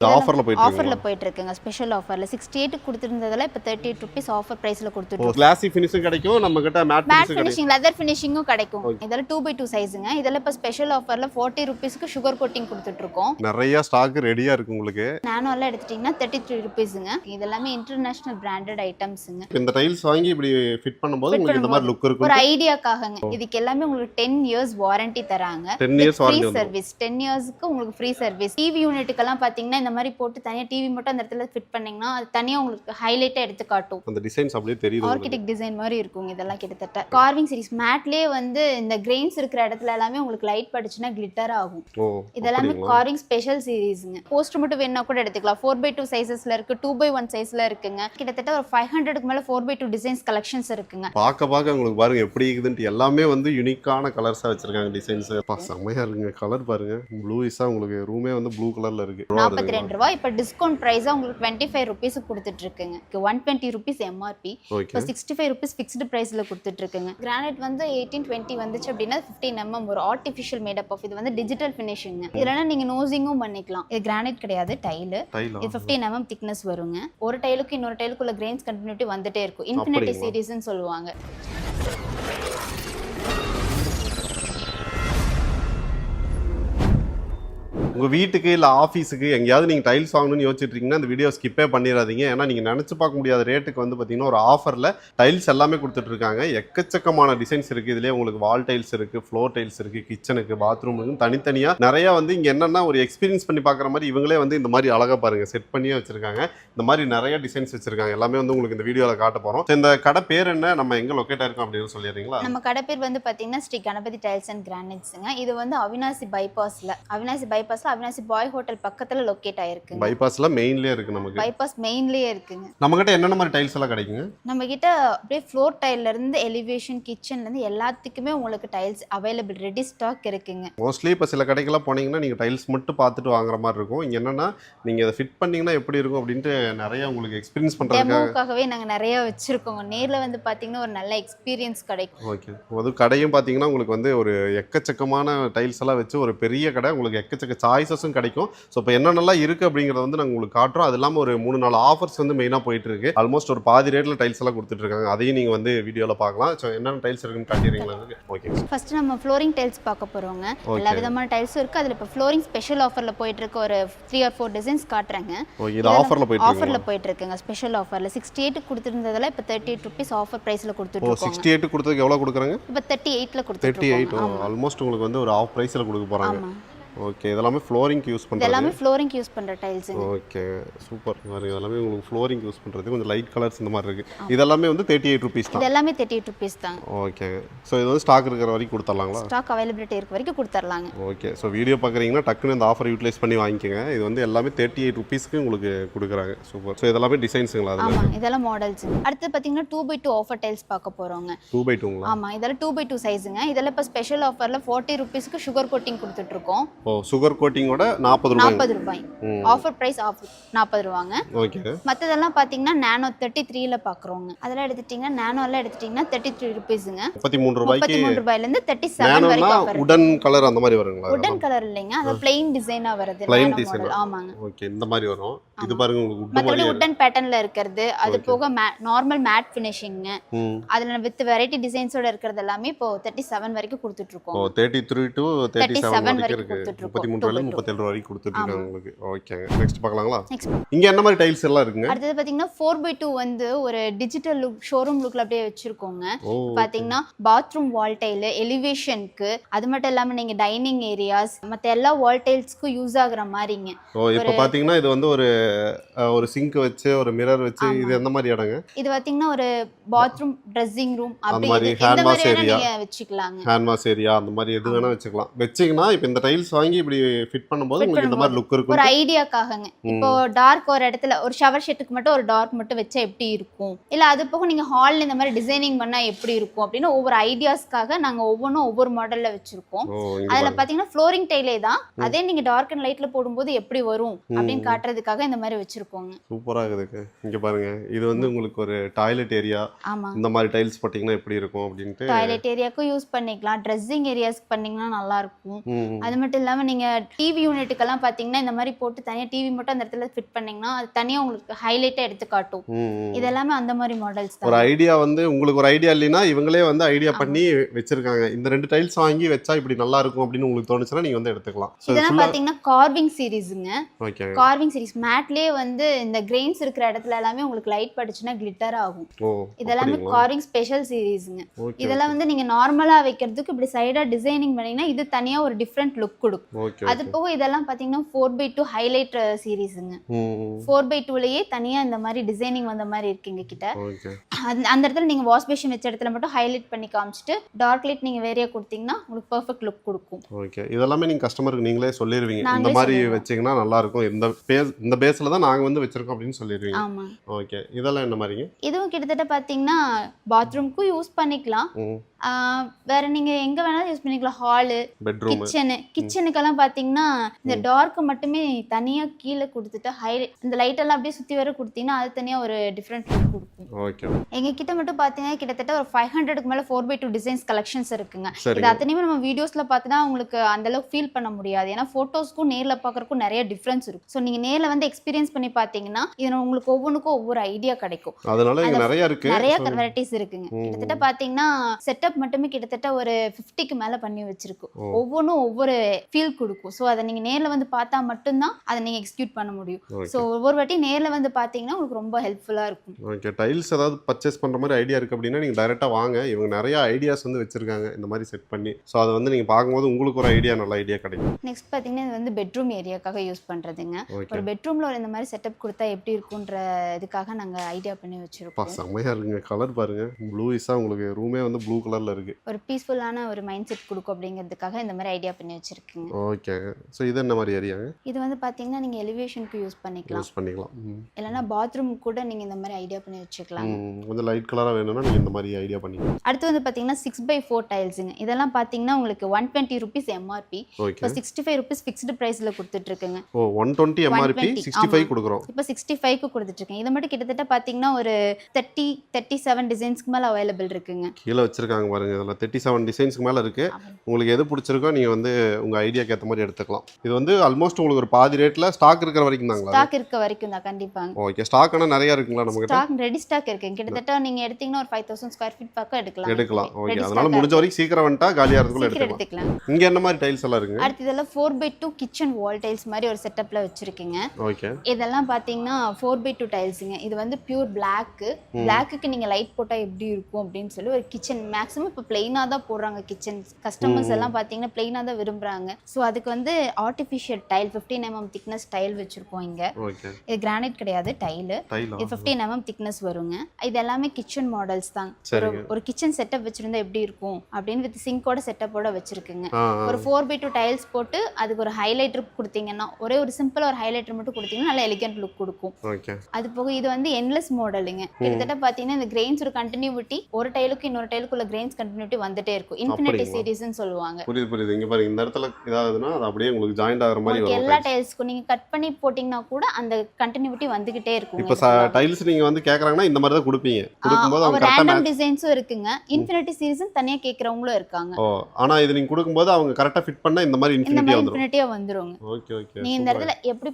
இது ஆஃபர்ல போயிட்டு ஆஃபரில் போயிட்டு இருக்குங்க. ஸ்பெஷல் ஆஃபரில் சிக்ஸ்டி எயிட் கொடுத்துருந்ததெல்லாம் இப்போ தேர்ட்டி எயிட் ருபீஸ் ஆஃபர் ப்ரைஸில் கொடுத்துட்டு கிளாசி ஃபினிஷும் கிடைக்கும். நம்ம கிட்ட மேட் ஃபினிஷிங் லெதர் ஃபினிஷிங்கும் கிடைக்கும். இதெல்லாம் டூ பை டூ சைஸுங்க இதெல்லாம் இப்போ ஸ்பெஷல் ஆஃபரில் ஃபார்ட்டி ருபீஸ்க்கு சுகர் கோட்டிங் கொடுத்துட்ருக்கோம் நிறைய ஸ்டாக் ரெடியா இருக்கு உங்களுக்கு. நானோலாம் எடுத்துட்டிங்கன்னா தேர்ட்டி த்ரீ ருபீஸுங்க இதெல்லாமே இன்டர்நேஷ்னல் பிராண்டட் ஐட்டம்ஸுங்க இந்த டைல்ஸ் வாங்கி இப்படி ஃபிட் பண்ணும்போது உங்களுக்கு இந்த மாதிரி லுக் இருக்கும். ஒரு ஐடியாக்காகங்க இதுக்கு எல்லாமே உங்களுக்கு டென் இயர்ஸ் வாரண்டி தராங்க. Ten years free service ten இயர்ஸ்க்கு உங்களுக்கு ஃப்ரீ சர்வீஸ் டிவி யூனிட்டுக்கெல்லாம் பார்த்தீங்கன்னா இந்த மாதிரி போட்டு தனியாக டிவி மட்டும் அந்த இடத்துல ஃபிட் பண்ணீங்கன்னா அது தனியாக உங்களுக்கு ஹைலைட்டாக எடுத்து காட்டும். அந்த டிசைன்ஸ் அப்படியே உங்களுக்கு. ஆர்கிடெக்ட் டிசைன் மாதிரி இருக்குங்க இதெல்லாம் கிட்டத்தட்ட. கார்விங் சீரிஸ் மேட்லயே வந்து இந்த கிரெயின்ஸ் இருக்கிற இடத்துல எல்லாமே உங்களுக்கு லைட் படிச்சுன்னா கிளிட்டர் ஆகும். இதெல்லாமே? கார்விங் ஸ்பெஷல் சீரீஸுங்க போஸ்ட் மட்டும் வேணா கூட எடுத்துக்கலாம். ஃபோர் பை டூ சைசஸ்ல இருக்கு டூ பை ஒன் சைஸ்ல இருக்குங்க. கிட்டத்தட்ட ஒரு ஃபைவ் ஹண்ட்ரடுக்கு மேல four by two designs collections இருக்குங்க. பார்க்க பார்க்க உங்களுக்கு பாருங்க எப்படி இருக்குதுன்ட்டு எல்லாமே வந்து யூனிக்கான கலர்ஸா வச்சிருக்காங்க டிசைன்ஸ் செம்மையா இருக்குங்க. கலர் பாருங்க. ப்ளூயிஸா உங்களுக்கு ரூமே வந்து ப்ளூ கலர்ல இருக்கு. ரெண்டு ரூபா இப்போ டிஸ்கவுண்ட் ப்ரைஸாக உங்களுக்கு டுவெண்ட்டி ஃபைவ் ருபீஸ் கொடுத்துட்டு இருக்குங்க ஒன் டுவெண்ட்டி ருபீஸ் எம்ஆர்பி இப்போ சிக்ஸ்டி ஃபைவ் ருபீஸ் ஃபிக்ஸ்டு ப்ரைஸில் கொடுத்துட்ருக்குங்க. கிரானைட் வந்து எயிட்டீன் டுவெண்ட்டி வந்துச்சு அப்படின்னா ஃபிஃப்டீன் எம்எம் ஒரு ஆர்டிஃபிஷியல் மேடப் ஆஃப் இது வந்து டிஜிட்டல் ஃபினிஷிங் இல்லைனா நீங்கள் நோசிங்கும் பண்ணிக்கலாம். இது கிரானைட் கிடையாது டைலு இது ஃபிஃப்டீன் எம்எம் திக்னஸ் வருங்க. ஒரு டைலுக்கு இன்னொரு டைலுக்குள்ள கிரெயின்ஸ் கண்டினியூட்டி வந்துட்டே இருக்கும். இன்ஃபினிட்டி? சீரீஸ்னு சொல்லுவாங்க. உங்கள் வீட்டுக்கு இல்லை ஆஃபீஸுக்கு எங்கேயாவது நீங்கள் டைல்ஸ் வாங்கணும்னு யோசிச்சுட்ருக்கீங்கன்னா அந்த இந்த வீடியோ ஸ்கிப்பே பண்ணிடாதீங்க. ஏன்னா நீங்கள் நினச்சி பார்க்க முடியாத ரேட்டுக்கு வந்து பார்த்தீங்கன்னா ஒரு ஆஃபரில் டைல்ஸ் எல்லாமே கொடுத்துட்ருக்காங்க. எக்கச்சக்கமான டிசைன்ஸ் இருக்குது இதிலே உங்களுக்கு வால் டைல்ஸ் இருக்குது ஃப்ளோர் டைல்ஸ் இருக்குது கிச்சனுக்கு பாத்ரூமுக்கு தனித்தனியாக நிறையா வந்து இங்கே என்னென்னா ஒரு எக்ஸ்பீரியன்ஸ் பண்ணி பார்க்குற மாதிரி இவங்களே வந்து இந்த மாதிரி அழகா பாருங்கள் செட் பண்ணியே வச்சுருக்காங்க. இந்த மாதிரி நிறைய டிசைன்ஸ் வச்சுருக்காங்க. எல்லாமே வந்து உங்களுக்கு இந்த வீடியோவில் காட்ட போகிறோம் இந்த கடை பேர் என்ன? நம்ம எங்கே லொக்கேட் ஆயிருக்கோம் அப்படின்னு சொல்லிடுறீங்களா? நம்ம கடை பேர் வந்து பார்த்தீங்கன்னா ஸ்ரீ கணபதி டைல்ஸ் அண்ட் கிரானைட்ஸுங்க. இது வந்து அவினாசி பைபாஸில் அவினாசி பைபாஸில் அவினாசி பாய் ஹோட்டல் பக்கத்தில் லொக்கேட் ஆயிருக்குங்க. பைபாஸ்ல மெயின்லயே இருக்கு நமக்கு. பைபாஸ் மெயின்லேயே இருக்குங்க. நம்ம கிட்ட என்னென்ன மாதிரி டைல்ஸ் எல்லாம் கிடைக்குங்க? நம்ம கிட்ட அப்படியே ஃப்ளோர் டைல்ல இருந்து எலிவேஷன் கிச்சன்ல இருந்து எல்லாத்துக்குமே உங்களுக்கு டைல்ஸ் அவைலபிள் ரெடி ஸ்டாக் இருக்குங்க. மோஸ்ட்லி இப்போ சில கடைக்கெல்லாம் போனீங்கன்னா நீங்கள் டைல்ஸ் மட்டும் பார்த்துட்டு வாங்குற மாதிரி இருக்கும். இங்கே என்னன்னா நீங்கள் இதை ஃபிட் பண்ணீங்கன்னா எப்படி இருக்கும் அப்படின்ட்டு நிறைய உங்களுக்கு எக்ஸ்பீரியன்ஸ் பண்ணுறதுக்காக டெமோக்காகவே நாங்க நிறைய வச்சிருக்கோங்க. நேர்ல வந்து பாத்தீங்கன்னா ஒரு நல்ல எக்ஸ்பீரியன்ஸ் கிடைக்கும். ஓகே அது கடையும் பார்த்தீங்கன்னா உங்களுக்கு வந்து ஒரு எக்கச்சக்கமான டைல்ஸ் எல்லாம் வச்சு ஒரு பெரிய கடை. உங்களுக்கு எக்கச்சக்க சாய்ஸஸும் கிடைக்கும். ஸோ இப்போ என்னென்னலாம் இருக்குது அப்படிங்கிறத வந்து நாங்கள் உங்களுக்கு காட்டுறோம். அது இல்லாமல் ஒரு மூணு நாலு ஆஃபர்ஸ் வந்து மெயினாக போயிட்டு இருக்கு ஆல்மோஸ்ட் ஒரு பாதி ரேட்டில் டைல்ஸ் எல்லாம் கொடுத்துட்டு இருக்காங்க. அதையும் நீங்கள் வந்து வீடியோவில் பார்க்கலாம். ஸோ என்னென்ன டைல்ஸ் இருக்குன்னு காட்டிடுறீங்களா? ஓகே ஃபர்ஸ்ட் நம்ம ஃப்ளோரிங் டைல்ஸ் பார்க்க போறோங்க. எல்லா விதமான டைல்ஸும் இருக்கு. அதுல இப்போ ஃப்ளோரிங் ஸ்பெஷல் ஆஃபர்ல போயிட்டு இருக்க ஒரு த்ரீ ஆர் ஃபோர் டிசைன்ஸ் காட்டுறேங்க. இது ஆஃபரில் போயிட்டு ஆஃபர்ல போயிட்டு இருக்குங்க ஸ்பெஷல் ஆஃபர்ல சிக்ஸ்டி எயிட் கொடுத்துருந்ததெல்லாம் இப்போ தேர்ட்டி எயிட் ருபீஸ் ஆஃபர் பிரைஸ்ல கொடுத்துட்டு சிக்ஸ்டி எயிட் கொடுத்ததுக்கு எவ்வளோ கொடுக்குறாங்க? இப்போ தேர்ட்டி எயிட்ல கொடுத்துட்டு தேர்ட்டி எயிட் ஆல்மோஸ்ட் உங்களுக்கு வந்து ஒரு ஆஃப் ப்ரைஸில் கொடுக்க போகிறாங்க ஓகே இதெல்லாமே ஃப்ளோரிங்க்கு யூஸ் பண்ணுறது எல்லாமே ஃப்ளோரிங் யூஸ் பண்ற டைல்ஸுங்க ஓகே சூப்பர் பாருங்க இதெல்லாமே உங்களுக்கு ஃப்ளோரிங் யூஸ் பண்ணுறது கொஞ்சம் லைட் கலர்ஸ் இந்த மாதிரி இருக்குது இதெல்லாமே வந்து தேர்ட்டி எயிட் ருபீஸ் தான். எல்லாமே தேர்ட்டி எயிட் ருபீஸ் தாங்க. ஓகே ஸோ இது வந்து ஸ்டாக் இருக்கிற வரைக்கும் கொடுத்துர்லாங்களா ஸ்டாக் அவைலபிலிட்டி இருக்க வரைக்கும் கொடுத்துர்லாங்க ஓகே ஸோ வீடியோ பார்க்குறீங்கன்னா டக்குன்னு இந்த ஆஃபர் யூட்டிலைஸ் பண்ணி வாங்கிக்கோங்க. இது வந்து எல்லாமே தேர்ட்டி எயிட் ருபீஸ்க்கு உங்களுக்கு கொடுக்குறாங்க. சூப்பர் ஸோ இதெல்லாமே டிசைன்ஸுங்களா அதில்? ஆமா இதெல்லாம் மாடல்ஸ் அடுத்து பாத்தீங்கன்னா two by two offer tiles பார்க்க போறோங்க. டூ பை டூங்களா ஆமா இதெல்லாம் டூ பை டூ சைஸுங்க இதெல்லாம் இப்போ ஸ்பெஷல் ஆஃபர்ல ஃபார்ட்டி ருபீஸ்க்கு சுகர் கோட்டிங் கொடுத்துட்டு இருக்கோம். ஓ சுகர் கோட்டிங்கோட நாற்பது ரூபாய். நாற்பது ரூபாய். ஆஃபர் பிரைஸ் ஆஃபர் நாற்பது ரூபாங்க. ஓகே மற்றதெல்லாம் பார்த்தீங்கன்னா நானோ தேர்ட்டி த்ரீல பார்க்குறோங்க அதெல்லாம் எடுத்துட்டிங்கன்னா நானோலாம் எடுத்துட்டிங்கன்னா தேர்ட்டி த்ரீ ருபீஸுங்க முப்பத்தி மூணு முப்பத்தி மூணு ரூபாயிலேருந்து தேர்ட்டி செவன் வரைக்கும் உடன் கலர் அந்த மாதிரி வருங்களா? உடன் கலர் இல்லைங்க. அது பிளெயின் டிசைனாக வருது design. model. ஆமாங்க. ஓகே இந்த மாதிரி வரும். இது பாருங்க உங்களுக்கு மற்றபடி உட்டன் பேட்டர்ன்ல இருக்கிறது. அது போக நார்மல் மேட் ஃபினிஷிங்க ம். அதுல வித் வெரைட்டி டிசைன்ஸோட இருக்கிறது எல்லாமே இப்போ தேர்ட்டி செவன் வரைக்கும் கொடுத்துட்டு ஓ இருக்கோம். Thirty three to thirty 37 seven வரைக்கும் இருக்கு. கொடுத்துட்டு முப்பத்தி மூணு. ரூபாயில முப்பத்தேழு ரூபா வரைக்கும் கொடுத்துருக்காங்க உங்களுக்கு ஓகேங்க நெக்ஸ்ட் பார்க்கலாங்களா? இங்க என்ன மாதிரி டைல்ஸ் எல்லாம் இருக்குங்க? அடுத்தது பாத்தீங்கன்னா ஃபோர் பை டூ வந்து ஒரு டிஜிட்டல் லுக் ஷோரூம் லுக்ல அப்படியே வச்சிருக்கோங்க. பாத்தீங்கன்னா பாத்ரூம் வால் டைலு எலிவேஷனுக்கு அது மட்டும் இல்லாம நீங்க டைனிங் ஏரியாஸ் மத்த எல்லா வால் டைல்ஸ்க்கும் யூஸ் ஆகுற மாதிரிங்க. ஓ இப்போ பாத்தீங்கன்னா இது வந்து ஒரு ஒரு சிங்க் வச்சு ஒரு மிரர் வச்சு இது எந்த மாதிரி இடங்க? இது பாத்தீங்கன்னா ஒரு பாத்ரூம் ட்ரெஸ்ஸிங் ரூம் அப்படி மாதிரி வேணா area. நீங்க வச்சுக்கலாங்க. ஹேண்ட் வாஷ் ஏரியா அந்த மாதிரி எது வேணா வச்சுக்கலாம். வச்சீங்கன்னா இப்போ இந்த டைல்ஸ் வாங்கி இப்படி ஃபிட் பண்ணும்போது உங்களுக்கு இந்த மாதிரி லுக் இருக்கும். ஒரு ஐடியாக்காகங்க இப்போ டார்க் ஒரு இடத்துல ஒரு ஷவர் ஷெட்டுக்கு மட்டும் ஒரு டார்க் மட்டும் வச்சா எப்படி இருக்கும்? இல்ல அது போக நீங்க ஹால்ல இந்த மாதிரி டிசைனிங் பண்ணா எப்படி இருக்கும்? அப்படின்னு ஒவ்வொரு ஐடியாஸ்க்காக நாங்க ஒவ்வொன்றும் ஒவ்வொரு மாடல்ல வச்சிருக்கோம். அதுல. பாத்தீங்கன்னா ஃப்ளோரிங் டைலே தான். அதே நீங்க டார்க் அண்ட் லைட்ல போடும்போது எப்படி வரும்? அப்படின்னு காட்டுறதுக்காக இந்த மாதிரி வச்சிருக்கோங்க. சூப்பரா இருக்குதுக்கு இங்க பாருங்க. இது வந்து உங்களுக்கு ஒரு டாய்லெட் ஏரியா இந்த மாதிரி டைல்ஸ் போட்டிங்கன்னா எப்படி இருக்கும் அப்படின்ட்டு டாய்லெட் ஏரியாக்கும் யூஸ் பண்ணிக்கலாம். ட்ரெஸ்ஸிங் ஏரியாஸ்க்கு பண்ணீங்கன்னா நல்லா இருக்கும். அது மட்டும் இல்லாம இல்லாமல் நீங்கள் டிவி யூனிட்டுக்கெல்லாம் பார்த்தீங்கன்னா இந்த மாதிரி போட்டு தனியாக டிவி மட்டும் அந்த இடத்துல ஃபிட் பண்ணீங்கன்னா அது தனியாக உங்களுக்கு ஹைலைட்டாக எடுத்து காட்டும். ம், ம். இது எல்லாமே அந்த மாதிரி மாடல்ஸ் ஒரு ஐடியா வந்து உங்களுக்கு ஒரு ஐடியா இல்லைன்னா இவங்களே வந்து ஐடியா பண்ணி வச்சிருக்காங்க. இந்த ரெண்டு டைல்ஸ் வாங்கி வச்சா இப்படி நல்லா இருக்கும் அப்படின்னு உங்களுக்கு தோணுச்சுன்னா நீங்க வந்து எடுத்துக்கலாம். இதெல்லாம் பார்த்தீங்கன்னா கார்விங் சீரீஸுங்க ஓகே கார்விங் சீரிஸ் மேட்லேயே வந்து இந்த கிரெயின்ஸ் இருக்கிற இடத்துல எல்லாமே உங்களுக்கு லைட் பட்டுச்சுன்னா கிளிட்டர் ஆகும். இதெல்லாமே? கார்விங் ஸ்பெஷல் சீரீஸுங்க இதெல்லாம் வந்து நீங்க நார்மலா வைக்கிறதுக்கு இப்படி சைடா டிசைனிங் பண்ணீங்கன்னா இது தனியா ஒரு டிஃப்ரெண்ட் லுக் கொடுக்கும். ஓகே அது போக இதெல்லாம் பாத்தீங்கன்னா ஃபோர் பை டூ ஹைலைட் சீரீஸுங்க ஃபோர் பை டூலயே தனியா இந்த மாதிரி டிசைனிங் வந்த மாதிரி இருக்கு எங்க கிட்ட. அந்த- இடத்துல நீங்க வாஷ் பேஷன் வச்ச இடத்துல மட்டும் ஹைலைட் பண்ணி காமிச்சிட்டு டார்க் லைட் நீங்க வேறையா கொடுத்தீங்கன்னா உங்களுக்கு பெர்ஃபெக்ட் லுக் கொடுக்கும். ஓகே. இதெல்லாமே நீங்க கஸ்டமருக்கு நீங்களே சொல்லிடுவீங்க இந்த நாங்களே மாதிரி. வச்சீங்கன்னா நல்லா இருக்கும். இந்த பேஸ் இந்த பேஸ்ல தான் நாங்க வந்து வச்சிருக்கோம் அப்படின்னு சொல்லிடுவீங்க ஆமா. ஓகே. இதெல்லாம் என்ன மாதிரிங்க? இதுவும் கிட்டத்தட்ட பாத்தீங்கன்னா பாத்ரூம்க்கும் யூஸ் பண்ணிக்கலாம். வேற நீங்க எங்க வேணாலும் யூஸ் பண்ணிக்கலாம். ஹாலு பெட்ரூம் கிச்சனு கிச்சனுக்கெல்லாம் பாத்தீங்கன்னா இந்த டார்க் மட்டுமே தனியா கீழே கொடுத்துட்டு ஹை இந்த லைட் எல்லாம் அப்படியே சுத்தி வர கொடுத்தீங்கன்னா அது தனியா ஒரு டிஃப்ரெண்ட் லுக் கொடுக்கும். ஓகே எங்க கிட்ட மட்டும் பாத்தீங்கன்னா கிட்டத்தட்ட ஒரு ஃபைவ் ஹண்ட்ரடுக்கு மேல four by two designs collections இருக்குங்க. இது அத்தனையுமே நம்ம வீடியோஸ்ல பார்த்தீங்கன்னா உங்களுக்கு அந்த அளவுக்கு ஃபீல் பண்ண முடியாது. ஏன்னா போட்டோஸ்க்கும் நேர்ல பார்க்கறதுக்கும் நிறைய டிஃப்ரென்ஸ் இருக்கும். ஸோ நீங்க நேர்ல வந்து எக்ஸ்பீரியன்ஸ் பண்ணி பார்த்தீங்கன்னா இது உங்களுக்கு ஒவ்வொன்றுக்கும் ஒவ்வொரு ஐடியா கிடைக்கும். அதனால நிறைய இருக்கு. நிறைய வெரைட்டிஸ் இருக்குங்க. கிட்டத்தட்ட பாத்தீங்கன்னா செட்டப் மட்டுமே கிட்டத்தட்ட ஒரு 50க்கு மேல பண்ணி வச்சிருக்கோம். ஒவ்வொன்றும் ஒவ்வொரு ஃபீல் கொடுக்கும். ஸோ அதை நீங்க நேர்ல வந்து பார்த்தா மட்டும்தான் அதை நீங்க எக்ஸிக்யூட் பண்ண முடியும். ஸோ ஒவ்வொரு வாட்டி நேர்ல வந்து பாத்தீங்கன்னா உங்களுக்கு ரொம்ப ஹெல்ப்ஃபுல்லா இருக்கும். ஓகே டைல்ஸ் ஏதாவது பர்ச்சேஸ் பண்ணுற மாதிரி ஐடியா இருக்குது அப்படின்னா நீங்கள் டைரெக்டாக வாங்க. இவங்க நிறைய ஐடியாஸ் வந்து வச்சுருக்காங்க. இந்த மாதிரி செட் பண்ணி. ஸோ அதை வந்து நீங்கள் பார்க்கும்போது உங்களுக்கு ஒரு ஐடியா நல்ல ஐடியா கிடைக்கும். நெக்ஸ்ட் பாத்தீங்கன்னா இது வந்து பெட்ரூம் ஏரியாக்காக யூஸ் பண்றதுங்க. ஓகே ஒரு பெட்ரூம்ல ஒரு இந்த மாதிரி செட்டப் கொடுத்தா எப்படி இருக்குன்ற இதுக்காக நாங்க ஐடியா பண்ணி வச்சிருக்கோம். செம்மையாக இருக்குங்க. கலர் பாருங்க. ப்ளூயிஸாக உங்களுக்கு ரூமே வந்து ப்ளூ கலரில் இருக்குது ஒரு பீஸ்ஃபுல்லான ஒரு மைண்ட் செட் கொடுக்கும் அப்படிங்கிறதுக்காக இந்த மாதிரி ஐடியா பண்ணி வச்சிருக்கீங்க. ஓகே. ஸோ இது என்ன மாதிரி ஏரியாங்க இது வந்து பாத்தீங்கன்னா நீங்க எலிவேஷனுக்கு யூஸ் பண்ணிக்கலாம். யூஸ் பண்ணிக்கலாம். ம். இல்லைன்னா பாத்ரூம் கூட நீங்க இந்த மாதிரி ஐடியா பண்ணி வச்சுக்கலாம். கொஞ்சம் லைட் கலராக வேணும்னா நீங்கள் இந்த மாதிரி ஐடியா பண்ணிக்கலாம். அடுத்து வந்து பாத்தீங்கன்னா சிக்ஸ் பை ஃபோர் டைல்ஸுங்க இதெல்லாம் பாத்தீங்கன்னா உங்களுக்கு ஒன் டுவெண்ட்டி ருபீஸ் எம்ஆர்பி இப்போ சிக்ஸ்டி ஃபைவ் ருபீஸ் ஃபிக்ஸ்டு ப்ரைஸில் கொடுத்துட்டு இருக்குங்க ஓ one twenty MRP 120, sixty five. கொடுக்குறோம். இப்போ சிக்ஸ்டி ஃபைவ்க்கு கொடுத்துட்டு இருக்கேன் இது மட்டும் கிட்டத்தட்ட பாத்தீங்கன்னா ஒரு தேர்ட்டி தேர்ட்டி செவன் டிசைன்ஸ்க்கு மேல அவைலபிள் இருக்குங்க. கீழே வச்சிருக்காங்க பாருங்க. இதில் தேர்ட்டி செவன் டிசைன்ஸ்க்கு மேலே இருக்குது. உங்களுக்கு எது பிடிச்சிருக்கோ நீங்கள் வந்து உங்கள் ஐடியாக்கு ஏற்ற மாதிரி எடுத்துக்கலாம். இது வந்து ஆல்மோஸ்ட் உங்களுக்கு ஒரு பாதி ரேட்டில் ஸ்டாக் இருக்கிற வரைக்கும் தாங்களா ஸ்டாக் இருக்க வரைக்கும் தான் கண்டிப்பாங்க ஓகே ஸ்டாக் ஆனால் நிறையா இருக்குங்களா நம்மகிட்ட? ஸ்டாக் ரெடி ஸ்டாக் இருக்கு. கிட்டத்தட்ட நீங்க எடுத்தீங்கன்னா ஒரு ஃபைவ் தௌசண்ட் ஸ்கொயர் ஃபீட் பக்கம் எடுக்கலாம். எடுக்கலாம். ஓகே அதனால முடிஞ்ச வரைக்கும் சீக்கிரம் வந்துட்டா காலியாக சீக்கிரம் எடுத்துக்கலாம். இங்கே என்ன மாதிரி டைல்ஸ் எல்லாம் இருக்குங்க அடுத்து இதெல்லாம் four by two kitchen wall tiles மாதிரி ஒரு செட்டப்ல வச்சிருக்கீங்க. ஓகே இதெல்லாம் பாத்தீங்கன்னா ஃபோர் பை டூ டைல்ஸுங்க இது வந்து பியூர் பிளாக்கு பிளாக்குக்கு நீங்க லைட் போட்டா எப்படி இருக்கும் அப்படின்னு சொல்லி ஒரு கிச்சன் மேக்ஸிமம் இப்போ பிளெயினா தான் போடுறாங்க கிச்சன் கஸ்டமர்ஸ் எல்லாம் பாத்தீங்கன்னா பிளெயினா தான் விரும்புறாங்க. ஸோ அதுக்கு வந்து artificial tile fifteen MM thickness tile வச்சிருக்கோம் இங்க. இது கிரானைட் கிடையாது டைலு இது ஃபிஃப்டீன் எம்எம் திக்னஸ் வருங்க. இது எல்லாமே கிச்சன் மாடல்ஸ் தான். ஒரு கிச்சன் செட்டப் வச்சிருந்தா எப்படி இருக்கும்? அப்படின்னு வித் சிங்கோட செட்டப்போட வச்சிருக்குங்க. ஒரு ஃபோர் பை டூ டைல்ஸ் போட்டு அதுக்கு ஒரு ஹைலைட்டர் கொடுத்தீங்கன்னா ஒரே ஒரு சிம்பிளா ஒரு ஹைலைட்டர் மட்டும் கொடுத்தீங்கன்னா நல்ல எலிகென்ட் லுக் கொடுக்கும். அது போக இது வந்து என்லெஸ் மாடலுங்க கிட்டத்தட்ட பாத்தீங்கன்னா இந்த கிரெயின்ஸ் ஒரு கண்டினியூட்டி ஒரு டைலுக்கு இன்னொரு டைலுக்குள்ள கிரெயின்ஸ் கண்டினியூட்டி வந்துட்டே இருக்கும். இன்ஃபினிட்டி? சீரிஸ்னு சொல்லுவாங்க. புரியுது புரியுது. இங்க பாருங்க இந்த இடத்துல இதாகுதுன்னா அது அப்படியே உங்களுக்கு ஜாயிண்ட் ஆகுற மாதிரி வரும் எல்லா டைல்ஸ்க்கும் நீங்க கட் பண்ணி போட்டீங்கன்னா கூட அந்த கண்டினியூட்டி வந்துகிட்டே இருக்கும் இப்போ டைல்ஸ் நீங்க வந்து கேக்குறாங்கன்னா இந்த மாதிரி தான் கொடுப்பீங்க. கொடுக்கும்போது அவங்க கரெக்டாக ரேண்டம் டிசைன்ஸும் இருக்குங்க. இன்ஃபினிட்டி சீரிஸும் தனியா கேக்குறவங்களும் இருக்காங்க. ஓ ஆனா இது நீங்க கொடுக்கும்போது அவங்க கரெக்டா ஃபிட் பண்ணா இந்த மாதிரி இந்த இன்ஃபினிட்டியா மாதிரி வந்துரும். இன்ஃபினிட்டியா வந்துருங்க. ஓகே ஓகே நீங்க இந்த இடத்துல எப்படி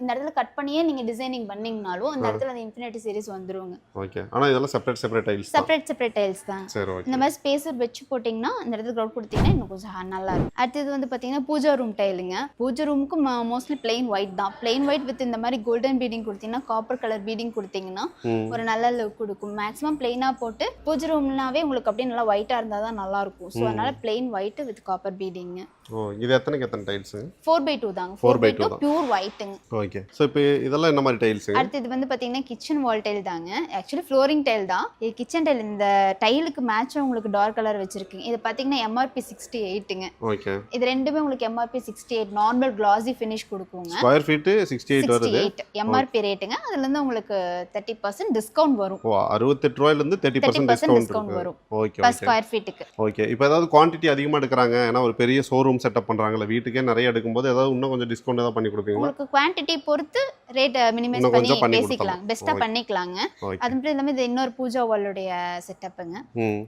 இந்த இடத்துல கட் பண்ணியே நீங்க டிசைனிங் பண்ணீங்கனாலும் இந்த இடத்துல அந்த இன்ஃபினிட்டி சீரிஸ் வந்துருங்க. ஓகே ஆனா இதெல்லாம் செப்பரேட் செப்பரேட் டைல்ஸ் தான். செப்பரேட் செப்பரேட் டைல்ஸ் தான். சரி ஓகே. இந்த மாதிரி ஸ்பேஸ் வச்சு போட்டிங்கன்னா இந்த இடத்துல க்ரௌட் கொடுத்தீங்கன்னா இன்னும் கொஞ்சம் நல்லா இருக்கும். அடுத்தது வந்து பார்த்தீங்கன்னா பூஜா ரூம் டைலுங்க பூஜா ரூமுக்கு மோஸ்ட்லி பிளெயின் ஒயிட் தான். பிளெயின் ஒயிட் வித் இந்த மாதிரி கோல்டன் பீடிங் கொடுத்தீங்கன்னா காப்பர் கலர் பீடிங் கொடுத்தீங்கன்னா ஒரு நல்ல லுக் கொடுக்கும். மேக்ஸிமம் பிளெயினாக போட்டு பூஜை ரூம்னாவே உங்களுக்கு அப்படியே நல்லா ஒயிட்டாக இருந்தால் தான் நல்லா இருக்கும் ஸோ அதனால plain white with copper beading ஓ இது எத்தனைக்கு எத்தனை டைல்ஸ் ஃபோர் பை டூ தாங்க. 4 ஃபோர் பை 2 டூ. பியூர் ஒயிட்டுங்க ஓகே ஸோ இப்போ இதெல்லாம் என்ன மாதிரி டைல்ஸுங்க அடுத்து இது வந்து பார்த்தீங்கன்னா கிச்சன் வால் டைல் தாங்க. ஆக்சுவலி ஃப்ளோரிங் டைல் தான். இது கிச்சன் டைல் இந்த டைலுக்கு மேட்சாக உங்களுக்கு டார்க் கலர் வச்சிருக்கீங்க இது பார்த்தீங்கன்னா எம்ஆர்பி சிக்ஸ்டி எயிட்டுங்க ஓகே இது ரெண்டுமே உங்களுக்கு MRP sixty eight normal classy finish கொடுக்குங்க. ஸ்கொயர் ஃபீட்டு சிக்ஸ்டி எயிட் வருது எம்ஆர்பி ரேட்டுங்க அதுல இருந்து உங்களுக்கு தேர்ட்டி பர்சன்ட் டிஸ்கவுண்ட் வரும். ஓ அறுபத்தெட்டு ரூபாயிலேருந்து தேர்ட்டி பர்சன்ட் டிஸ்கவுண்ட் வரும். ஓகே பர் ஸ்கொயர் ஃபீட்டுக்கு ஓகே இப்போ ஏதாவது குவான்டிட்டி அதிகமாக எடுக்கிறாங்க. ஏன்னா ஒரு பெரிய ஷோரூம் செட்டப் பண்றாங்கல்ல வீட்டுக்கே நிறைய எடுக்கும்போது ஏதாவது இன்னும் கொஞ்சம் டிஸ்கவுண்ட் ஏதாவது பண்ணி கொடுப்பீங்களா? உங்களுக்கு குவான்டிட்டி பொறுத்து ரேட் மினிமைஸ் இன்னும் பண்ணி பேசிக்கலாம். பெஸ்ட்டாக. பண்ணிக்கலாங்க. அது மட்டும் இல்லாமல் இது இன்னொரு பூஜா வாலுடைய செட்டப்புங்க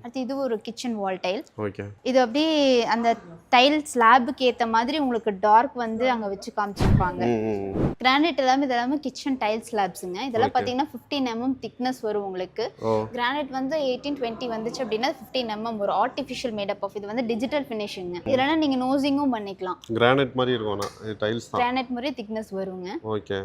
அடுத்து இது ஒரு கிச்சன் வால் டைல் ஓகே இது அப்படியே அந்த டைல் ஸ்லாபுக்கு ஏற்ற மாதிரி உங்களுக்கு டார்க் வந்து அங்கே வச்சு காமிச்சிருப்பாங்க. கிரானைட் எல்லாமே இது எல்லாமே கிச்சன் டைல் ஸ்லாப்ஸுங்க இதெல்லாம். பார்த்தீங்கன்னா ஃபிஃப்டீன் எம்எம் திக்னஸ் வரும் உங்களுக்கு. கிரானைட் வந்து எயிட்டீன் டுவெண்ட்டி வந்துச்சு அப்படின்னா ஃபிஃப்டீன் எம்எம் ஒரு ஆர்டிஃபிஷியல் மேடப் ஆஃப் இது வந்து டிஜிட்டல் ஃபினிஷிங்க இதெல்லாம் நீங்கள் நோசிங்கும் பண்ணிக்கலாம். கிரானைட் மாதிரி டைல்ஸ் தான். கிரானைட் மாதிரி திக்னஸ் வருங்க.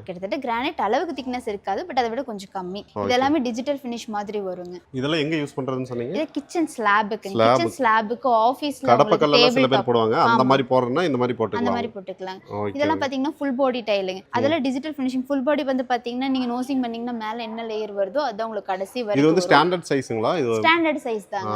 கிட்டத்தட்ட கிரானைட் அளவுக்கு திக்னஸ் இருக்காது பட் அதை விட கொஞ்சம் கம்மி. Okay. இது எல்லாமே டிஜிட்டல் ஃபினிஷ் மாதிரி வருங்க. இதெல்லாம் எங்க யூஸ் பண்றதுன்னு சொன்னீங்க? இது கிச்சன் ஸ்லாபுக்கு. கிச்சன் ஸ்லாபுக்கு ஆஃபீஸ்ல கடப்பக்கல்லாம் சில பேர் போடுவாங்க. அந்த. மாதிரி போடுறதுன்னா இந்த மாதிரி அந்த போட்டுக்கலாம் மாதிரி போட்டுக்கலாம். இதெல்லாம் பாத்தீங்கன்னா ஃபுல் பாடி டைலுங்க அதெல்லாம் டிஜிட்டல் ஃபினிஷிங் ஃபுல் பாடி வந்து பாத்தீங்கன்னா நீங்க நோசிங் பண்ணீங்கன்னா மேல என்ன லேயர் வருதோ அதான் உங்களுக்கு கடைசி இது வரைக்கும் வந்து ஸ்டாண்டர்ட் சைஸுங்களா இது ஸ்டாண்டர்ட் சைஸ் தாங்க.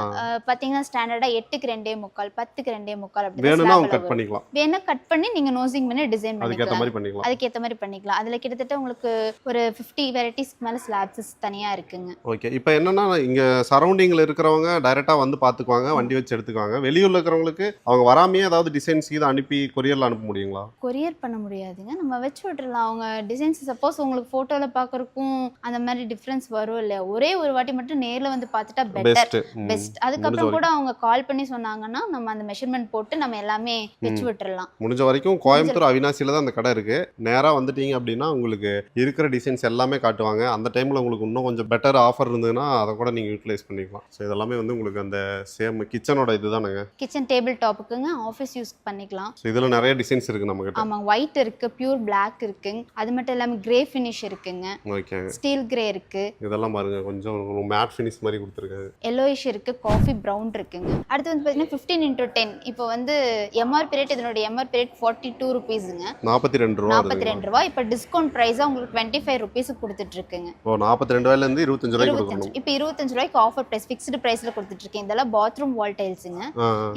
பாத்தீங்கன்னா ஸ்டாண்டர்டா எட்டுக்கு ரெண்டே முக்கால் பத்துக்கு ரெண்டே முக்கால் அப்படி வேணும்னா கட் பண்ணிக்கலாம். வேணா கட் பண்ணி நீங்க நோசிங் பண்ணி டிசைன் பண்ணிக்கலாம். மாதிரி பண்ணிக்கலாம். அதுக்கேத்த மாதிரி பண்ணிக்கலாம். அதுல கிட்டத்தட்ட உங்களுக்கு ஒரு 50 வெரைட்டிஸ்க்கு மேல ஸ்லாப்ஸ் தனியா இருக்குங்க. ஓகே இப்போ என்னன்னா இங்க சரௌண்டிங்ல இருக்கிறவங்க டைரக்டா வந்து பாத்துக்குவாங்க வண்டி வச்சு எடுத்துக்குவாங்க. வெளியூர்ல இருக்கிறவங்களுக்கு அவங்க வராமையே ஏதாவது டிசைன்ஸ் இதை அனுப்பி கொரியர்ல அனுப்ப முடியுங்களா? கொரியர் பண்ண முடியாதுங்க. நம்ம வச்சு விட்டுறலாம். அவங்க டிசைன்ஸ் சப்போஸ் உங்களுக்கு போட்டோல பாக்குறதுக்கும் அந்த மாதிரி டிஃப்ரென்ஸ் வரும் இல்லையா? ஒரே ஒரு வாட்டி மட்டும் நேர்ல வந்து பார்த்துட்டா பெட்டர் பெஸ்ட் அதுக்கப்புறம் கூட அவங்க கால் பண்ணி சொன்னாங்கன்னா நம்ம அந்த மெஷர்மெண்ட் போட்டு நம்ம எல்லாமே வச்சு விட்டுறலாம். முடிஞ்ச வரைக்கும் கோயம்புத்தூர் அவினாசியில தான் அந்த கடை இருக்கு. நேரா வந்துட்டீங்க அப்படின்னா உங்களுக்கு இருக்கிற டிசைன்ஸ் எல்லாமே காட்டுவாங்க. அந்த டைம்ல உங்களுக்கு இன்னும் கொஞ்சம் பெட்டர் ஆஃபர் இருந்ததுன்னா அதை கூட நீங்க யூட்டிலைஸ் பண்ணிக்கலாம். ஸோ இதெல்லாமே வந்து உங்களுக்கு அந்த சேம் கிச்சனோட இதுதானுங்க கிச்சன் டேபிள் டாப்புக்குங்க ஆஃபீஸ் யூஸ் பண்ணிக்கலாம். இதுல நிறைய டிசைன்ஸ் இருக்கு நம்ம கிட்ட ஆமாம் ஒயிட் இருக்கு பியூர் பிளாக் இருக்குங்க அது மட்டும் இல்லாமல் கிரே ஃபினிஷ் இருக்குங்க. ஓகே ஸ்டீல் கிரே இருக்கு. இதெல்லாம் பாருங்க கொஞ்சம் மேட் ஃபினிஷ் மாதிரி கொடுத்துருக்காங்க எல்லோயிஷ் இருக்கு காஃபி ப்ரௌன் இருக்குங்க. அடுத்து வந்து பார்த்தீங்கன்னா ஃபிஃப்டீன் இன்டூ டென் இப்போ வந்து எம்ஆர்பி ரேட் இதனோட எம்ஆர்பி ரேட் ஃபார்ட்டி டூ ருபீஸுங்க நாற்பத்தி ரெண்டு ரூபா நாற்பத்தி வருதுங்களா? ரெண்டு ரூபா. இப்போ டிஸ்கவுண்ட் ப்ரைஸாக உங்களுக்கு டுவெண்ட்டி ஃபைவ் ருபீஸுக்கு கொடுத்துட்டு இருக்குங்க இப்போ நாற்பத்தி ரெண்டு ரூபாயில இருந்து இருபத்தஞ்சு ரூபாய்க்கு இருபத்தஞ்சு. கொடுக்கணும். இப்போ இருபத்தஞ்சு ரூபாய்க்கு ஆஃபர் ப்ரைஸ் ஃபிக்ஸ்டு ப்ரைஸில் கொடுத்துட்டு இருக்கேன் இதெல்லாம் பாத்ரூம் வால் டைல்ஸுங்க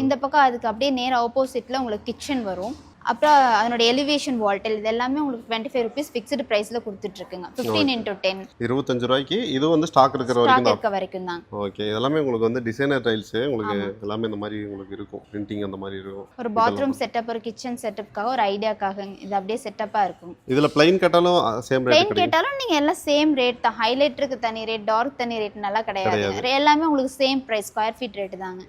இந்த பக்கம் அதுக்கு அப்படியே நேர் ஆப்போசிட்டில் உங்களுக்கு கிச்சன் வரும். அப்புறம் அதனோட எலிவேஷன் வால்டெல் இது எல்லாமே உங்களுக்கு டுவெண்ட்டி ஃபைவ் ருபீஸ் ஃபிக்ஸ்டு ப்ரைஸில் கொடுத்துட்ருக்குங்க. ஃபிஃப்டீன் இன்டூ டென் இருபத்தஞ்சு ரூபாய்க்கு இது வந்து ஸ்டாக் இருக்கிற வரைக்கும் இருக்க வரைக்கும் தான். ஓகே இதெல்லாமே உங்களுக்கு வந்து டிசைனர் டைல்ஸ் உங்களுக்கு எல்லாமே இந்த மாதிரி உங்களுக்கு இருக்கும். பிரிண்டிங் அந்த மாதிரி இருக்கும். ஒரு பாத்ரூம் செட்டப் ஒரு கிச்சன் செட்டப்காக ஒரு ஐடியாக்காக இது அப்படியே செட்டப்பாக இருக்கும். இதுல பிளைன் கட்டாலும் சேம் ரேட் பிளைன் கேட்டாலும் நீங்கள் எல்லாம் சேம் ரேட் தான். ஹைலைட்டருக்கு தனி ரேட் டார்க் தனி ரேட் நல்லா கிடையாது. எல்லாமே உங்களுக்கு same price square feet rate தாங்க.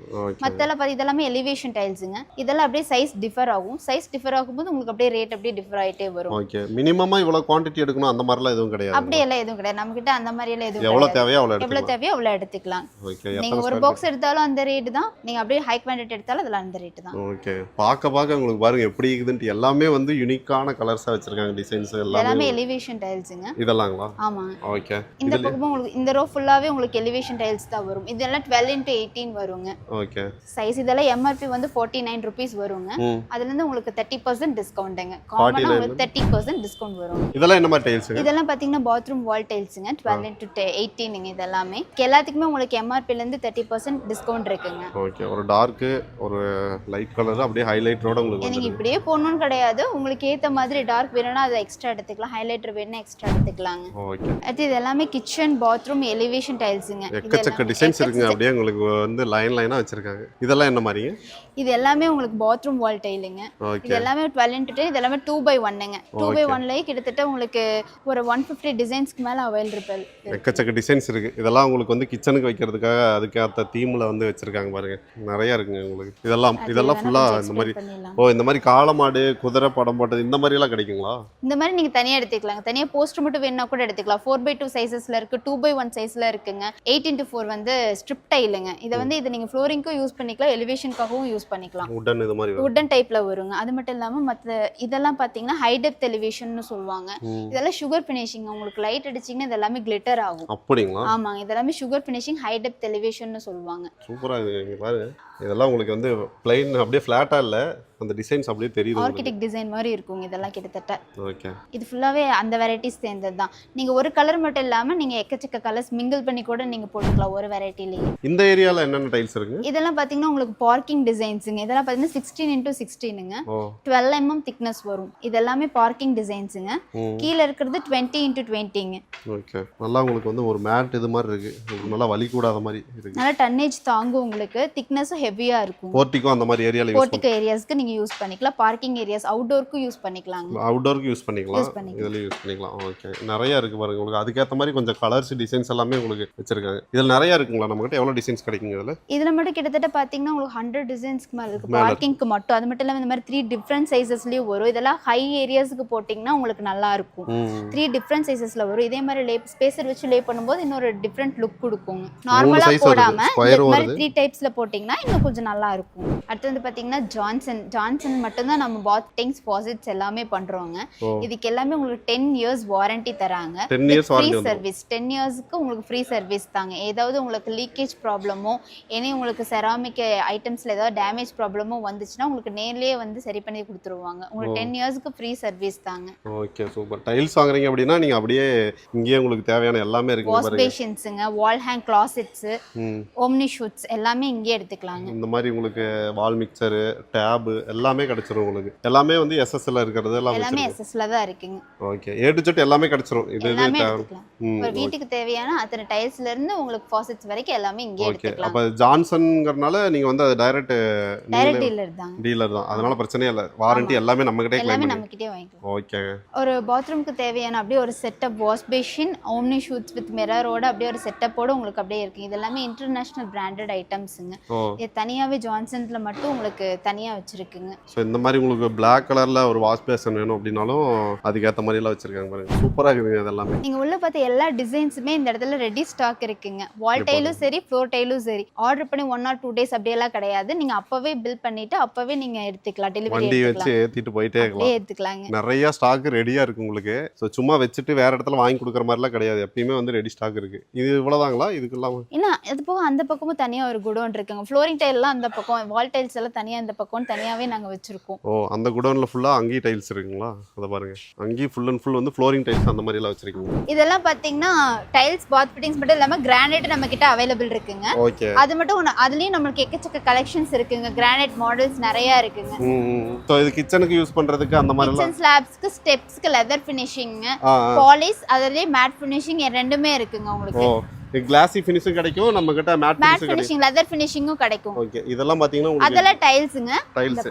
மற்றெல்லாம் பார்த்து இதெல்லாமே எலிவேஷன் டைல்ஸுங்க இதெல்லாம் அப்படியே சைஸ் டிஃபர் ஆகும். சைஸ் டிஃபர் ஆகும்போது உங்களுக்கு அப்படியே ரேட் அப்படியே டிஃபர் ஆகிட்டே வரும். ஓகே மினிமமா இவ்வளவு குவாண்டிட்டி எடுக்கணும் அந்த மாதிரிலாம் எதுவும் கிடையாது. அப்படி எல்லாம் எதுவும் கிடையாது. நம்ம கிட்ட அந்த மாதிரி எல்லாம் எதுவும் கிடையாது. தேவையோ எவ்வளவு எடுத்துக்கலாம். தேவையோ அவ்வளவு எடுத்துக்கலாம். ஓகே நீங்க எத்தனை ஒரு பாக்ஸ் எடுத்தாலும் அந்த ரேட் தான். நீங்க அப்படியே ஹை குவான்டிட்டி எடுத்தாலும் அதுல அந்த ரேட் தான். ஓகே பார்க்க பார்க்க உங்களுக்கு பாருங்க எப்படி இருக்குதுன்ட்டு. எல்லாமே வந்து யுனிக்கான கலர்ஸா வச்சிருக்காங்க டிசைன்ஸ் எல்லாமே. எல்லாமே எலிவேஷன் டைல்ஸுங்க இதெல்லாங்களா? ஆமா. ஓகே இந்த பக்கமும் உங்களுக்கு இந்த ரோ ஃபுல்லாவே உங்களுக்கு எலிவேஷன் டைல்ஸ் தான் வரும். இதெல்லாம் டுவெல் இன்ட்டு எயிட்டீன் வருங்க. ஓகே சைஸ் இதெல்லாம் எம்ஆர்பி வந்து ஃபார்ட்டி நைன் ருபீஸ் வருங்க. ம். அதுல இருந்து உங்களுக்கு தேர்ட்டி பர்சன்ட் டிஸ்கவுண்ட்டுங்க காமனா உங்களுக்கு தேர்ட்டி பர்சன்ட் டிஸ்கவுண்ட் வரும். இதெல்லாம் என்ன மாதிரி டைல்ஸுங்க இதெல்லாம் பாத்தீங்கன்னா பாத்ரூம் வால் டைல்ஸுங்க டுவெல் இன்ட்டு எயிட்டீனுங்க இதெல்லாமே. எல்லாத்துக்குமே உங்களுக்கு எம்ஆர்பில இருந்து தேர்ட்டி பர்சன்ட் டிஸ்கவுண்ட் இருக்குங்க. ஓகே ஒரு டார்க்கு ஒரு லைட் கலர் அப்படியே ஹைலைட்டரோட உங்களுக்கு நீங்க வந்துருக்கு இப்படியே போடணும்னு கிடையாது. உங்களுக்கு ஏத்த மாதிரி டார்க் வேணும்னா அதை எக்ஸ்ட்ரா எடுத்துக்கலாம். ஹைலைட்டர் வேணும்னா எக்ஸ்ட்ரா எடுத்துக்கலாங்க. ஓகே அடுத்து இது எல்லாமே கிச்சன் பாத்ரூம் எலிவேஷன் டைல்ஸுங்க எக்கச்சக்க டிசைன்ஸ் இருக்குங்க. அப்படியே உங்களுக்கு வந்து லைன் லைனா வச்சிருக்காங்க. இதெல்லாம் என்ன மாதிரிங்க? இது எல்லாமே உங்களுக்கு பாத்ரூம் வால் டைலுங்க ஓகே எல்லாமே டுவெல் இன்ட்டு டென் இது எல்லாமே டூ பை ஒன்னுங்க டூ பை ஒன்லயே கிட்டத்தட்ட உங்களுக்கு ஒரு ஒன் ஃபிஃப்டி டிசைன்ஸ்க்கு மேல அவைலபிள் எக்கச்சக்க டிசைன்ஸ் இருக்கு. இதெல்லாம் உங்களுக்கு வந்து கிச்சனுக்கு வைக்கிறதுக்காக அதுக்கேற்ற தீம்ல வந்து வச்சிருக்காங்க பாருங்க. நிறைய இருக்குங்க உங்களுக்கு. இதெல்லாம் இதெல்லாம் ஃபுல்லா இந்த மாதிரி ஓ இந்த மாதிரி காளமாடு குதிரை படம் போட்டது இந்த மாதிரி எல்லாம் கிடைக்குங்களா? இந்த மாதிரி நீங்க தனியா எடுத்துக்கலாங்க. தனியா போஸ்டர் மட்டும் வேணும்னா கூட எடுத்துக்கலாம். ஃபோர் பை டூ சைசஸ்ல இருக்கு டூ பை ஒன் சைஸ்ல இருக்குங்க. எயிட் இன்ட்டு ஃபோர் வந்து ஸ்ட்ரிப் டைலுங்க இதை வந்து இதை நீங்க ஃப்ளோரிங்க்கும் யூஸ் பண்ணிக்கலாம் எலிவேஷனுக்காகவும் யூஸ் பண்ணிக்கலாம். உடன் இது மாதிரி வரும் உட்டன் டைப்ல வருங்க. அது மட்டும் இல்லாம மத்த இதெல்லாம் பாத்தீங்கன்னா ஹைடெப் எலிவேஷன் சொல்லுவாங்க. இதெல்லாம் சுகர் ஃபினிஷிங் உங்களுக்கு லைட் அடிச்சீங்கன்னா இது எல்லாமே கிளிட்டர் ஆகும். அப்படிங்களா? ஆமாங்க இதெல்லாமே சுகர் ஃபினிஷிங் ஹைடெப் எலிவேஷன் சொல்லுவாங்க. சூப்பரா இருக்கு பாருங்க. இதெல்லாம் உங்களுக்கு வந்து பிளைன் அப்படியே ஃபிளாட்டா இல்ல. அந்த டிசைன்ஸ் அப்படியே தெரியுது ஆர்கிடெக்ட் டிசைன் மாதிரி இருக்குங்க இதெல்லாம் கிட்டத்தட்ட. ஓகே இது ஃபுல்லாவே அந்த வெரைட்டிஸ் சேர்ந்தது தான் நீங்க ஒரு கலர் மட்டும் இல்லாம நீங்க எக்கச்சக்க கலர்ஸ் மிங்கிள் பண்ணி கூட நீங்க போட்டுக்கலாம் ஒரு வெரைட்டிலேயே இந்த ஏரியால என்னென்ன டைல்ஸ் இருக்குங்க இதெல்லாம் பாத்தீங்கன்னா உங்களுக்கு பார்க்கிங் டிசைன்ஸுங்க இதெல்லாம் பாத்தீங்கன்னா சிக்ஸ்டீன் இன்டூ சிக்ஸ்டீனுங்க டுவெல் எம்எம் திக்னஸ் வரும். இது எல்லாமே பார்க்கிங் டிசைன்ஸுங்க. கீழே இருக்கிறது டுவெண்ட்டி இன்டூ டுவெண்ட்டிங்க ஓகே நல்லா உங்களுக்கு வந்து ஒரு மேட் இது மாதிரி இருக்கு. உங்களுக்கு நல்லா வலி கூடாத மாதிரி இருக்கு. நல்லா டன்னேஜ் தாங்கும் உங்களுக்கு. திக்னஸும் ஹெவியா இருக்கும். போர்ட்டிக்கோ அந்த மாதிரி ஏரியால யூஸ் போர்ட்டிகோ ஏரியாஸ்க்கு நீங்க யூஸ் பண்ணிக்கலாம். பார்க்கிங் ஏரியாஸ் அவுட்டோருக்கும் யூஸ் பண்ணிக்கலாங்க அவுட்டோருக்கு யூஸ் பண்ணிக்கலாம். பண்ணிக்கலாம். இதுல யூஸ் பண்ணிக்கலாம். ஓகே நிறைய இருக்கு பாருங்க. உங்களுக்கு அதுக்கேற்ற மாதிரி கொஞ்சம் கலர்ஸ் டிசைன்ஸ் எல்லாமே உங்களுக்கு வச்சிருக்காங்க. இதுல நிறைய இருக்குங்களா நம்மகிட்ட? எவ்வளவு டிசைன்ஸ் கிடைக்குங்க இதுல? இதுல மட்டும் கிட்டத்தட்ட பாத்தீங்கன்னா உங்களுக்கு ஹண்ட்ரட் டிசைன்ஸ்க்கு மேல இருக்கு. பார்க்கிங்க்கு மட்டும். அது மட்டும் இல்லாம இந்த மாதிரி த்ரீ டிஃப்ரெண்ட் சைசஸ்லயும் வரும். இதெல்லாம் ஹை ஏரியாஸ்க்கு போட்டிங்கன்னா உங்களுக்கு நல்லா இருக்கும். த்ரீ டிஃப்ரெண்ட் சைசஸ்ல வரும். இதே மாதிரி லே ஸ்பேசர் வச்சு லே பண்ணும்போது இன்னொரு டிஃப்ரெண்ட் லுக் கொடுக்கும். நார்மலா size வருது. போடாம Square இந்த மாதிரி. த்ரீ டைப்ஸ்ல போட்டிங்கன்னா இன்னும் கொஞ்சம் நல்லா இருக்கும். அடுத்து வந்து பாத்தீங்கன்னா ஜான்சன் ஜான்சன் மட்டும்தான் நம்ம பாத்திங்ஸ் பாசிட்ஸ் எல்லாமே பண்றோங்க. ஓ. இதுக்கு எல்லாமே உங்களுக்கு டென் இயர்ஸ் வாரண்டி தராங்க. ஃப்ரீ சர்வீஸ் டென் இயர்ஸ்க்கு உங்களுக்கு ஃப்ரீ சர்வீஸ் தாங்க. ஏதாவது உங்களுக்கு லீக்கேஜ் ப்ராப்ளமோ இனி உங்களுக்கு செராமிக் ஐட்டம்ஸ்ல ஏதாவது டேமேஜ் ப்ராப்ளமோ வந்துச்சுன்னா உங்களுக்கு நேர்லயே வந்து சரி பண்ணி கொடுத்துருவாங்க. உங்களுக்கு டென் இயர்ஸ்க்கு ஃப்ரீ சர்வீஸ் தாங்க. ஓகே சூப்பர் டைல்ஸ் வாங்குறீங்க அப்படின்னா நீங்க அப்படியே இங்கேயே உங்களுக்கு தேவையான எல்லாமே இருக்கு வாஷ் பேஷன்ஸுங்க வால் ஹேங் கிளாசெட்ஸ். ஓம்னி ஷூட்ஸ் எல்லாமே இங்கேயே எடுத்துக்கலாங்க. இந்த மாதிரி உங்களுக்கு வால் மிக்சரு டேபு எல்லாமே கிடைச்சிரும் உங்களுக்கு. எல்லாமே வந்து எஸ்எஸ்ல இருக்கிறது எல்லாம் எல்லாமே எஸ்எஸ்ல தான் இருக்குங்க. ஓகே ஏ டு ஜெட் எல்லாமே கிடைச்சிரும். இது இது எல்லாமே எடுத்துக்கலாம். ஒரு வீட்டுக்கு தேவையான அத்தனை டைல்ஸ்ல இருந்து உங்களுக்கு ஃபாசெட்ஸ் வரைக்கும் எல்லாமே இங்கே ஓகே எடுத்துக்கலாம். அப்ப ஜான்சன்ங்கிறனால நீங்க வந்து அது டைரக்ட் டைரக்ட் டீலர் தாங்க. டீலர் தான். அதனால பிரச்சனையே இல்லை. வாரண்டி எல்லாமே நம்ம கிட்டே எல்லாமே கிளைம் நம்ம கிட்டே வாங்கிக்கலாம். ஓகேங்க ஒரு பாத்ரூம்க்கு தேவையான அப்படியே ஒரு செட்டப் வாஷ் பேஷின் ஓம்னி ஷூட்ஸ் வித் மிரரோட அப்படியே ஒரு செட்டப்போட உங்களுக்கு அப்படியே இருக்கு. இது எல்லாமே இன்டர்நேஷனல் பிராண்டட் ஐட்டம்ஸுங்க ஓ. இது தனியாவே ஜான்சன்ல மட்டும் உங்களுக்கு தனியா வச்சிருக்குங்க. ஸோ இந்த மாதிரி உங்களுக்கு Black கலர்ல ஒரு வாஷ் பேசன் வேணும் அப்படின்னாலும் அதுக்கேற்ற மாதிரி எல்லாம் வச்சிருக்காங்க பாருங்க. சூப்பரா இருக்குதுங்க இதெல்லாமே நீங்க உள்ள பார்த்த எல்லா டிசைன்ஸுமே இந்த இடத்துல ரெடி ஸ்டாக் இருக்குங்க. வால் டைலும் சரி ஃப்ளோர் டைலும் சரி. ஆர்டர் பண்ணி ஒன் ஆர் டூ டேஸ் அப்படியெல்லாம் கிடையாது. நீங்க அப்பவே பில் பண்ணிட்டு அப்பவே நீங்க எடுத்துக்கலாம் டெலிவரி வச்சு ஏத்திட்டு போயிட்டே இருக்கலாம். எடுத்துக்கலாங்க. நிறைய ஸ்டாக் ரெடியா இருக்கு உங்களுக்கு. ஸோ சும்மா வச்சுட்டு வேற இடத்துல வாங்கி கொடுக்குற மாதிரிலாம் கிடையாது. எப்பயுமே வந்து ரெடி ஸ்டாக் இருக்கு. இது இவ்வளவுதாங்களா? இதுக்கு இல்லாம இன்னும் அது போக அந்த பக்கமும் தனியா ஒரு குடோன் இருக்குங்க. ஃப்ளோரிங் டைல்லாம் அந்த பக்கம் வால் டைல்ஸ் எல்லாம் தனியா இந்த பக்கம் தனியாவே நாங்க வச்சிருக்கோம். ஓ அந்த குடோன்ல ஃபுல்லா அங்கேயும் டைல்ஸ் இருக்குங்களா? அதை பாருங்க. அங்கேயும் ஃபுல் அண்ட் ஃபுல் வந்து ஃப்ளோரிங் டைல்ஸ் அந்த மாதிரி எல்லாம் வச்சிருக்கீங்க இதெல்லாம் பாத்தீங்கன்னா டைல்ஸ் பாத் ஃபிட்டிங்ஸ் மட்டும் இல்லாம கிரானைட் நம்ம கிட்ட அவைலபிள் இருக்குங்க. ஓகே. அது மட்டும் ஒண்ணு அதுலயும் நம்மளுக்கு எக்கச்சக்க கலெக்ஷன்ஸ் இருக்குங்க. கிரானைட் மாடல்ஸ் நிறைய இருக்குங்க. ஸோ இது கிச்சனுக்கு யூஸ் பண்றதுக்கு அந்த மாதிரி எல்லாம் கிச்சன் ஸ்லாப்ஸ்க்கு ஸ்டெப்ஸ்க்கு லெதர் ஃபினிஷிங் பாலிஷ் அதுலயே மேட் ஃபினிஷிங் ரெண்டுமே இருக்குங்க உங்களுக்கு. கிளாசி ஃபினிஷும் கிடைக்கும் நம்ம கிட்ட மேட் மேட் ஃபினிஷிங் லெதர் ஃபினிஷிங்கும் கிடைக்கும். ஓகே இதெல்லாம் பாத்தீங்கன்னா உங்களுக்கு அதெல்லாம் டைல்ஸுங்க டைல்ஸ்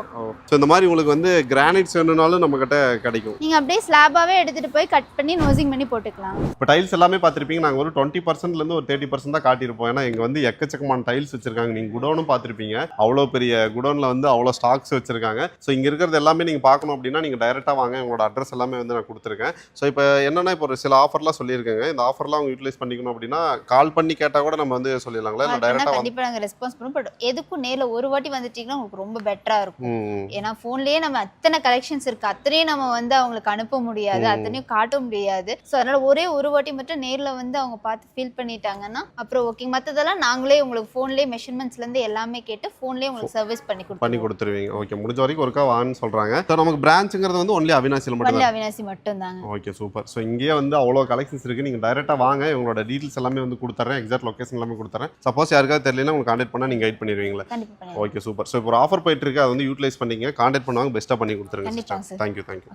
ஸோ இந்த மாதிரி உங்களுக்கு வந்து கிரானைட்ஸ் வேணும்னாலும் நம்ம கிட்ட கிடைக்கும். நீங்க அப்படியே ஸ்லாபாவே எடுத்துட்டு போய் கட் பண்ணி நோசிங் பண்ணி போட்டுக்கலாம். இப்போ டைல்ஸ் எல்லாமே பார்த்துருப்பீங்க நாங்கள் ஒரு டுவெண்ட்டி பர்சன்ட்லேருந்து ஒரு தேர்ட்டி பர்சன்ட் தான் காட்டியிருப்போம். ஏன்னா இங்கே வந்து எக்கச்சக்கமான டைல்ஸ் வச்சிருக்காங்க. நீங்கள் குடோனும் பார்த்துருப்பீங்க அவ்வளோ பெரிய குடோனில் வந்து அவ்வளோ ஸ்டாக்ஸ் வச்சிருக்காங்க. ஸோ இங்கே இருக்கிறது எல்லாமே நீங்கள் பார்க்கணும் அப்படின்னா நீங்கள் டைரெக்டாக வாங்க. உங்களோட அட்ரஸ் எல்லாமே வந்து நான் கொடுத்துருக்கேன். ஸோ இப்போ என்னன்னா இப்போ ஒரு சில ஆஃபர்லாம் சொல்லியிருக்கேங்க. இந்த ஆஃபர்லாம் அவங்க யூட்டிலைஸ் பண்ணிக்கணும் அப்படின்னா கால் பண்ணி கேட்டால் கூட நம்ம வந்து சொல்லிடலாங்களா? இல்லை டைரெக்டாக வந்து கண்டிப்பா நாங்க ரெஸ்பான்ஸ் பண்ணுவோம். பட் எதுக்கும் நேர்ல ஒரு வாட்டி வந்துட்டீங்கன்னா உங்களுக்கு ரொம்ப பெட்டரா இருக்கும். ஏன்னா ஃபோன்லயே நம்ம அத்தனை கலெக்ஷன்ஸ் இருக்கு. அத்தனையும் நம்ம வந்து அவங்களுக்கு அனுப்ப முடியாது. அத்தனையும் காட்ட முடியாது. ஸோ அதனால ஒரே ஒரு வாட்டி மட்டும் நேர்ல வந்து அவங்க பார்த்து ஃபீல் பண்ணிட்டாங்கன்னா அப்புறம் ஓகே மத்ததெல்லாம் நாங்களே உங்களுக்கு ஃபோன்லயே மெஷர்மெண்ட்ஸ்ல இருந்து எல்லாமே கேட்டு ஃபோன்லயே உங்களுக்கு சர்வீஸ் பண்ணி பண்ணி கொடுத்துருவோம் கொடுத்துருவீங்க. ஓகே முடிஞ்ச வரைக்கும் ஒருக்கா வான்னு சொல்கிறாங்க ஸோ நமக்கு பிரான்ச்சுங்கிறது வந்து ஒன்லி அவினாசியில் மட்டும் அவினாசி மட்டும் தாங்க ஓகே சூப்பர் ஸோ இங்கேயே வந்து அவ்வளோ கலெக்ஷன்ஸ் இருக்குது நீங்கள் டைரெக்டாக வாங்க. உங்களோட டீட்டெயில்ஸ் எல்லாமே வந்து கொடுத்துறேன் எக்ஸாக்ட் லொகேஷன் எல்லாமே கொடுத்துறேன். சப்போஸ் யாருக்காவது தெரியலனா உங்களுக்கு கான்டாக்ட் பண்ணால் நீங்கள் கைட் பண்ணிடுவீங்களா? ஓகே சூப்பர் ஸோ இப்போ ஆஃபர் போயிட்டு இருக்கு அதை வந்து யூட்டிலைஸ் பண்ணிங்க கான்டாக்ட் பண்ணுவாங்க பெஸ்ட்டாக பண்ணி கொடுத்துருங்க. Thank you thank you